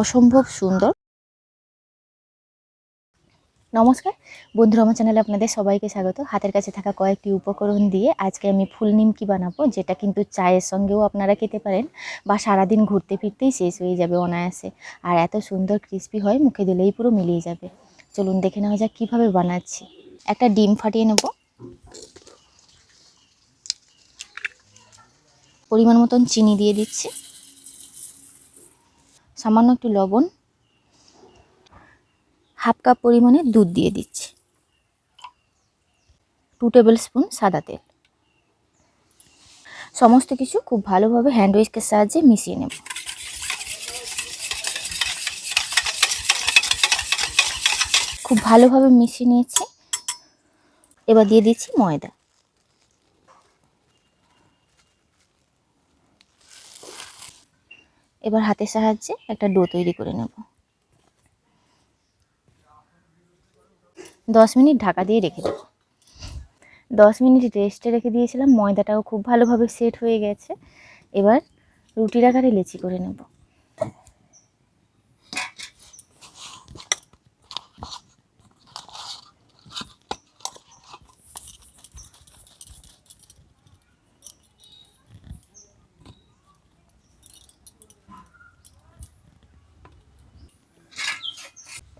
অসম্ভব সুন্দর। নমস্কার। বন্ধুরা, আমার চ্যানেলে আপনাদের সবাইকে স্বাগত। হাতের কাছে থাকা কয়েকটি উপকরণ দিয়ে আজকে আমি ফুল নিমকি বানাবো, যেটা কিন্তু চায়ের সঙ্গেও আপনারা খেতে পারেন বা সারাদিন ঘুরতে ফিরতেই শেষ হয়ে যাবে অনায়াসে। আর এত সুন্দর ক্রিস্পি হয়, মুখে দিলেই পুরো মিলিয়ে যাবে। চলুন দেখে নেওয়া যাক কীভাবে বানাচ্ছি। একটা ডিম ফাটিয়ে নেব। পরিমাণ মতন চিনি দিয়ে দিচ্ছি। সামান্য একটু লবণ, হাফ কাপ পরিমাণে দুধ দিয়ে দিচ্ছি। টু টেবিল স্পুন সাদা তেল। সমস্ত কিছু খুব ভালোভাবে হ্যান্ড উইস্কের সাহায্যে মিশিয়ে নেব। খুব ভালোভাবে মিশিয়ে নিয়েছি। এবার দিয়ে দিচ্ছি ময়দা। এবার হাতের সাহায্যে একটা ডো তৈরি করে নেব। দশ মিনিট ঢাকা দিয়ে রেখে দেবো। দশ মিনিট রেস্টে রেখে দিয়েছিলাম, ময়দাটাও খুব ভালোভাবে সেট হয়ে গেছে। এবার রুটির আকারে লেচি করে নেব।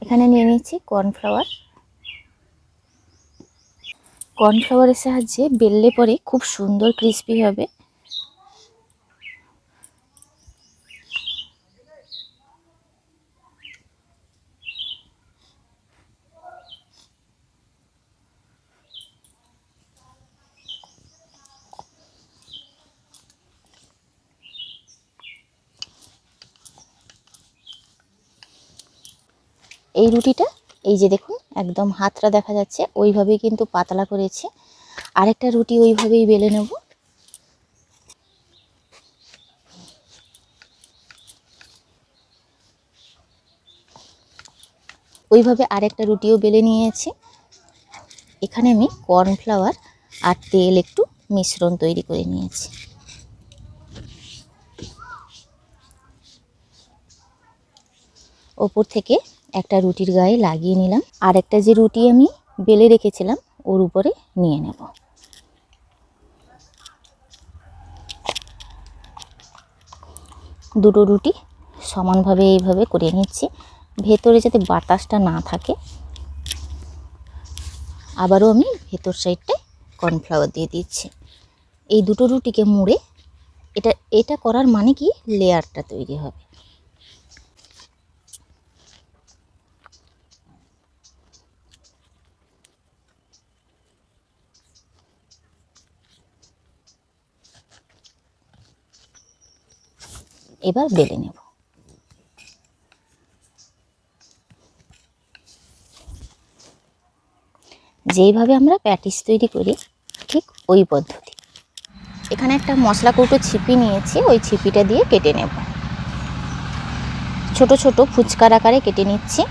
এখানে নিয়ে নিচ্ছি কর্নফ্লাওয়ার। কর্নফ্লাওয়ারের সাহায্যে বেললে পরে খুব সুন্দর ক্রিস্পি হবে। এই রুটিটা, এই যে দেখুন, একদম হাতটা দেখা যাচ্ছে, ওইভাবেই কিন্তু পাতলা করেছি। আরেকটা রুটি ওইভাবেই বেলে নেব। ওইভাবে আরেকটা রুটিও বেলে নিয়েছি। এখানে আমি কর্নফ্লাওয়ার আর তেল একটু মিশ্রণ তৈরি করে নিয়েছি। ওপর থেকে একটা রুটির গায়ে লাগিয়ে নিলাম। আর একটা যে রুটি আমি বেলে রেখেছিলাম, ওর উপরে নিয়ে নেব। দুটো রুটি সমানভাবে এইভাবে করে নিচ্ছি। ভেতরে যাতে বাতাসটা না থাকে, আবারও আমি ভেতর সাইডটায় কর্নফ্লাওয়ার দিয়ে দিচ্ছি। এই দুটো রুটিকে মুড়ে, এটা এটা করার মানে কি? লেয়ারটা তৈরি হবে। এবার বেলে নেব। যেইভাবে আমরা প্যাটিস তৈরি করি, ঠিক ওই পদ্ধতি। এখানে একটা মশলা কৌটো ছিপি নিয়েছি, ওই ছিপিটা দিয়ে কেটে নেব। ছোট ছোট ফুচকার আকারে কেটে নিচ্ছি।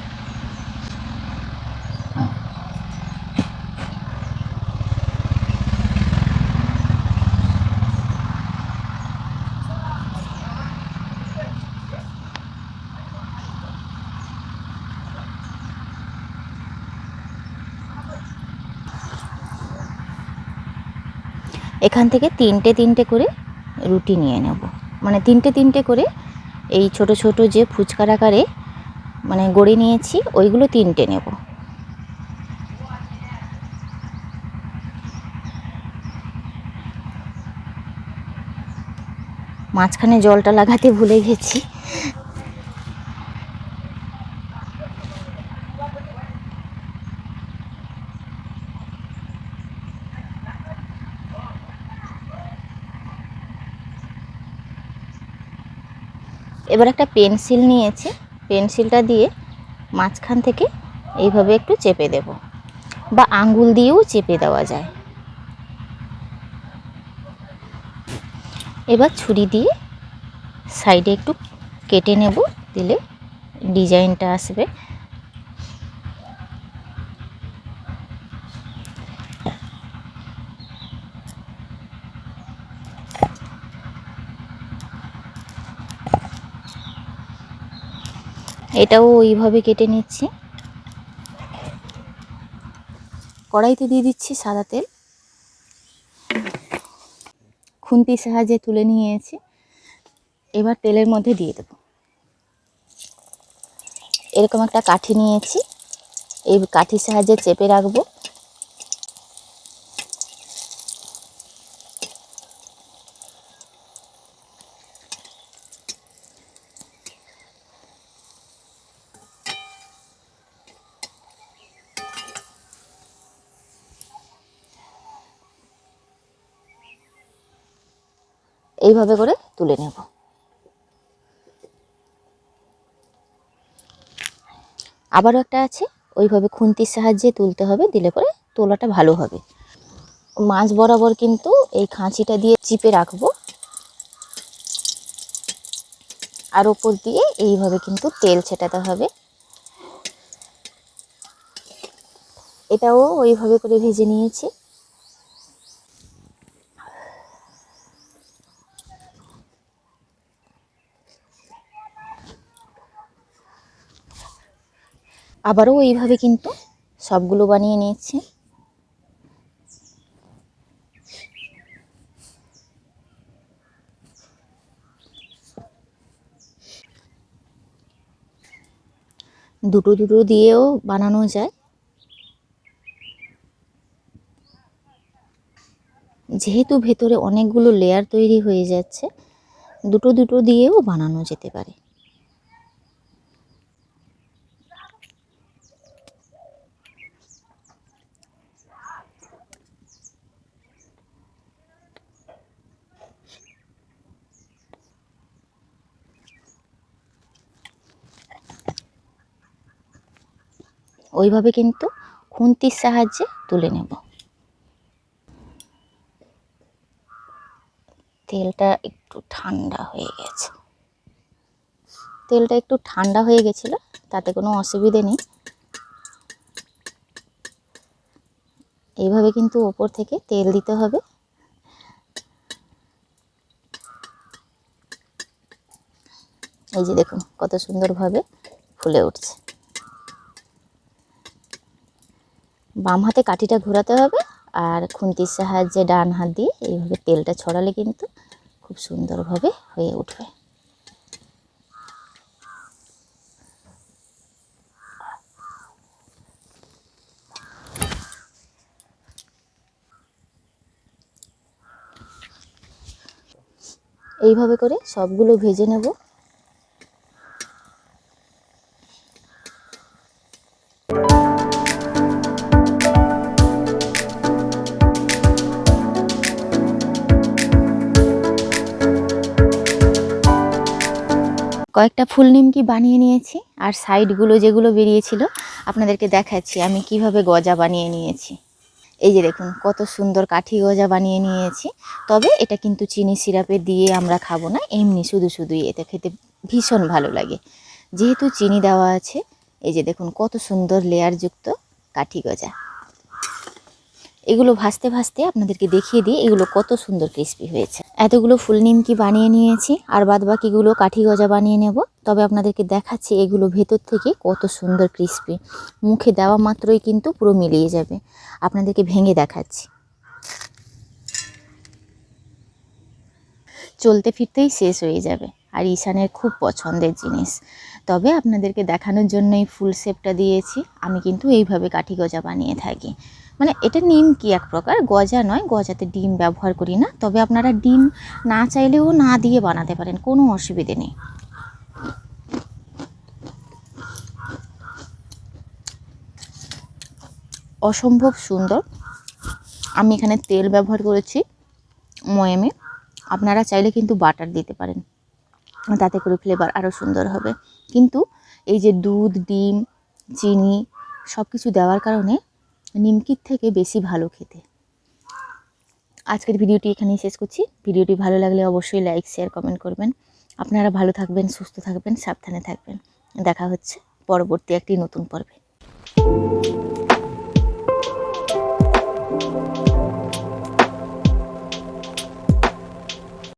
এখান থেকে তিনটে তিনটে করে রুটি নিয়ে নেব। মানে তিনটে তিনটে করে এই ছোট ছোট যে ফুচকার আকারে মানে গড়ে নিয়েছি, ওইগুলো তিনটে নেব। মাঝখানে জলটা লাগাতে ভুলে গেছি। এবার একটা পেন্সিল নিয়েছি। পেন্সিলটা দিয়ে মাঝখান থেকে এইভাবে একটু চেপে দেব বা আঙ্গুল দিয়েও চেপে দেওয়া যায়। এবার ছুরি দিয়ে সাইডে একটু কেটে নেব, দিলে ডিজাইনটা আসবে। এটাও ওইভাবে কেটে নিচ্ছি। কড়াইতে দিয়ে দিচ্ছি সাদা তেল। খুন্তির সাহায্যে তুলে নিয়েছি। এবার তেলের মধ্যে দিয়ে দেব। এরকম একটা কাঠি নিয়েছি। এই কাঠির সাহায্যে চেপে রাখব। এইভাবে করে তুলে নেব। আবারও একটা আছে, ওইভাবে খুন্তির সাহায্যে তুলতে হবে, দিলে পরে তোলাটা ভালো হবে। মাছ বরাবর কিন্তু এই খাঁচিটা দিয়ে চিপে রাখব। আর ওপর দিয়ে এইভাবে কিন্তু তেল ছেটাতে হবে। এটাও ওইভাবে করে ভেজে নিয়েছি। আবারও এইভাবে কিন্তু সবগুলো বানিয়ে নিয়েছি। দুটো দুটো দিয়েও বানানো যায়। যেহেতু ভেতরে অনেকগুলো লেয়ার তৈরি হয়ে যাচ্ছে, দুটো দুটো দিয়েও বানানো যেতে পারে। ওইভাবে কিন্তু খুন্তির সাহায্যে তুলে নেব। তেলটা একটু ঠান্ডা হয়ে গেছে। তেলটা একটু ঠান্ডা হয়ে গেছিল, তাতে কোনো অসুবিধে নেই। এইভাবে কিন্তু ওপর থেকে তেল দিতে হবে। এই যে দেখুন, কত সুন্দরভাবে ফুলে উঠছে। বাম হাতে কাঠিটা ঘোরাতে হবে আর খুন্তির সাহায্যে ডান হাত দিয়ে এইভাবে তেলটা ছড়ালে কিন্তু খুব সুন্দরভাবে হয়ে উঠবে। এইভাবে করে সবগুলো ভেজে নেব। কয়েকটা ফুল নিমকি বানিয়ে নিয়েছি আর সাইডগুলো যেগুলো বেরিয়েছিল, আপনাদেরকে দেখাচ্ছি আমি কীভাবে গজা বানিয়ে নিয়েছি। এই যে দেখুন, কত সুন্দর কাঠি গজা বানিয়ে নিয়েছি। তবে এটা কিন্তু চিনি সিরাপে দিয়ে আমরা খাব না, এমনি শুধু শুধুই এতে খেতে ভীষণ ভালো লাগে। যেহেতু চিনি দেওয়া আছে, এই যে দেখুন, কত সুন্দর লেয়ারযুক্ত কাঠি গজা। এগুলো ভাজতে ভাজতে আপনাদেরকে দেখিয়ে দিই, এগুলো কত সুন্দর ক্রিস্পি হয়েছে। এতগুলো ফুল নিমকি বানিয়ে নিয়েছি, আর বাদ বাকিগুলো কাঠি গজা বানিয়ে নেব। তবে আপনাদেরকে দেখাচ্ছি এগুলো ভেতর থেকে কত সুন্দর ক্রিস্পি মুখে দেওয়া মাত্রই কিন্তু পুরো মিলিয়ে যাবে। আপনাদেরকে ভেঙে দেখাচ্ছি। চলতে ফিরতেই শেষ হয়ে যাবে, আর ঈশানের খুব পছন্দের জিনিস। তবে আপনাদেরকে দেখানোর জন্যই ফুল শেপটা দিয়েছি। আমি কিন্তু এইভাবে কাঠি গজা বানিয়ে থাকি। মানে এটা নিম নিমকি এক প্রকার? গজা নয়, গজাতে ডিম ব্যবহার করি না। তবে আপনারা ডিম না চাইলেও না দিয়ে বানাতে পারেন, কোনো অসুবিধে নেই। অসম্ভব সুন্দর। আমি এখানে তেল ব্যবহার করেছি, ময়ামে। আপনারা চাইলে কিন্তু বাটার দিতে পারেন। তাতে করে ফ্লেভার আরও সুন্দর হবে। কিন্তু এই যে দুধ, ডিম, চিনি সব কিছু দেওয়ার কারণে নিমকির থেকে বেশি ভালো খেতে। আজকের ভিডিওটি এখানেই শেষ করছি। ভিডিওটি ভালো লাগলে অবশ্যই লাইক শেয়ার কমেন্ট করবেন। আপনারা ভালো থাকবেন, সুস্থ থাকবেন, সাবধানে থাকবেন। দেখা হচ্ছে পরবর্তী একটি নতুন পর্বে।